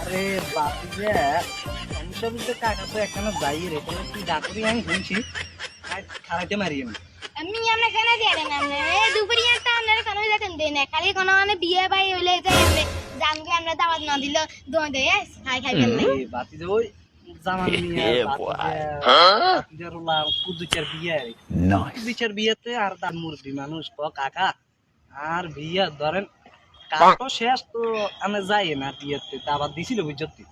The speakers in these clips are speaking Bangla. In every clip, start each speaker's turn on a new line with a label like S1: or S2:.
S1: আরে বাপি যে অংশবিতে কাকা তো এখানে যাই রে কোনো কি আমি আমি
S2: আমি মানে বিয়ে ভাই হইলে যে জানকে আমরা দাওয়াত না দিল দোয়া দেয় খাই খাই
S1: বাপি যে ওই জামান নিয়ে বাপি যে রোলা কুদুচার বিয়ে কুদুচার বিয়েতে আর তার মুরব্বী মানুষ ক কাকা আর বিয়ে ধরেন কাকা শেষ তো আমি যাই না বিয়েতে তা আবার দিছিল বুঝতে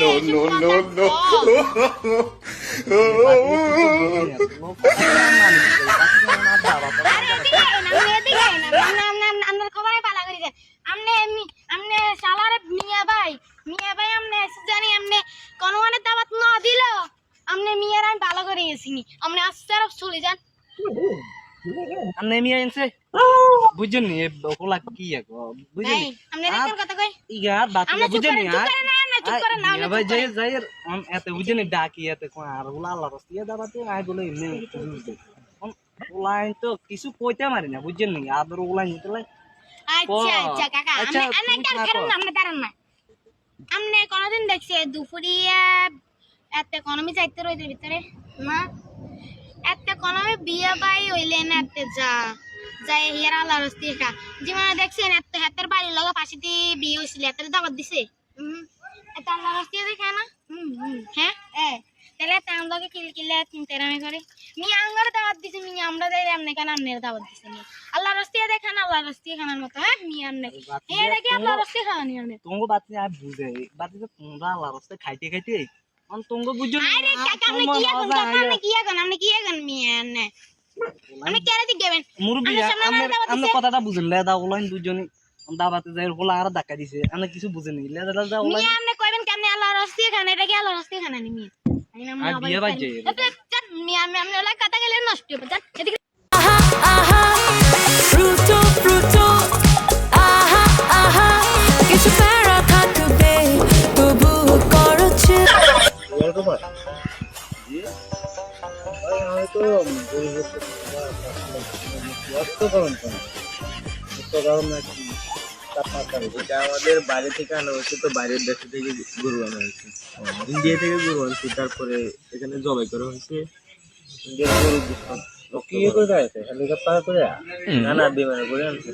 S2: নো নো নো নো আরে এদিকে আয় না, আপনি এদিকে আয় না, আপনি- আপনি- আপনার খবরে পালা করি যে, আপনি এমনি- আপনি শালারে মিয়া ভাই, মিয়া ভাই আপনি জানি আপনি কোনো মানে দাওয়াত না দিল, আপনি মিয়ার গেছিনি। আপনি আস্তে চলে যান।
S1: আমি এমনি আনছে বুঝছেন নি ওলা কি বুঝছেন
S2: আপনি এরকম কথা কই?
S1: ইয়ার বাতি বুঝছেন নি আর
S2: করেন না, আপনি চুপ করেন না, আপনি
S1: ভাই যাই যাই এত বুঝছেন নি ডাকি এতে কোন আর ওলা আল্লাহ রস্তিয়া দাবাতে আই বলে এমনি ওলাইন তো কিছু কইতে মারি না বুঝছেন নি আদর ওলাইন
S2: আচ্ছা, আচ্ছা, কাকা,
S1: আচ্ছা,
S2: আপনি- আপনি
S1: তুমি
S2: দাঁড়ান,
S1: থাকো।
S2: দাঁড়ান না, আপনি দাঁড়ান না। আপনি কোনোদিন দেখছে দুপুরিয়া এত ইকোনমি চাইতে রইতে ভিতরে না এত ইকোনমি বিয়ে বাই হইলে এত যা যাই হিয়ার আল্লাহ রস্তি একা। জীবনে দেখছেন এত হাতের বাড়ির লগে পাশে দিয়ে বিয়ে হয়েছিল এত দাবাত দিছে। এত আল্লাহ রস্তি দেখে না? হ্যাঁ? এ তাহলে তার লগে কিল কিলে তেরামি করে। মি আঙ্গার দাওয়াত দিছে মি আমরা দেই এমনি কেন আমনের দাওয়াত দিছে নি? আল্লাহ রস্তি দেখান আল্লাহ রস্তি খানার মতো হ্যাঁ? মি আমনে। হে দেখি আল্লাহ রস্তি খাওয়ানি আমনে।
S1: তোমাকে বাতি আর বুঝে বাতি তো তোমরা আল্লাহ রস্তে খাইতে খাইতে অন তোমাকে বুঝছেন
S2: আরে কাকা আপনি কি এখন কাকা আপনি কি এখন আপনি কি এখন মিয়ান আপনি কেন দিক গেবেন
S1: মুরবি
S2: আমার সামনে আমার দাওয়াত
S1: আমরা
S2: দিছে।
S1: কথাটা বুঝেন দুজনে দাবাতে যাই হলো আর ধাক্কা দিছে আমি কিছু বুঝেনি লেদা লেদা
S2: মি
S1: ওলাইন
S2: আপনি কইবেন কেমনে আল্লাহর রাস্তা এখানে এটা কি আল্লাহর রাস্তা এখানে নি মি আমি না
S1: মিয়া বিয়ে বাজ যাই
S2: মি আমি আমি ওলা কথা গেলে নষ্ট হবে
S3: এটা আমাদের বাইরে থেকে আনা হয়েছে তো বাইরের দেশ থেকে গরু আনা হয়েছে। ইন্ডিয়া থেকে গরু আনছে তারপরে এখানে জবাই করা হয়েছে। ইন্ডিয়ার গরু কি করে আছে হেলিকপ্টার করে? না না বিমানে করে আনছে।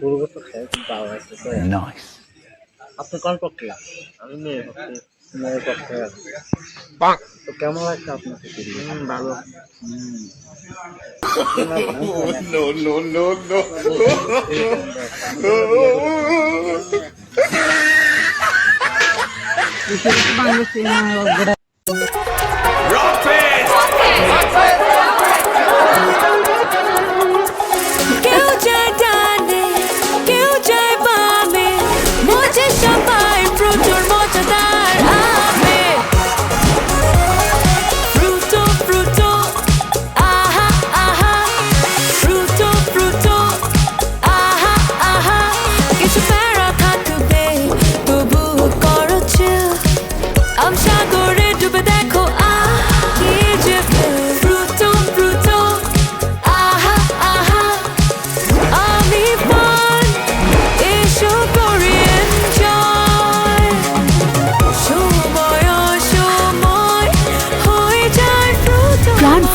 S3: গরু আপনি কোন পক্ষে আমি মেয়ে পক্ষে মেয়ের পক্ষে তো কেমন লাগছে আপনাকে ভালো
S4: কেউ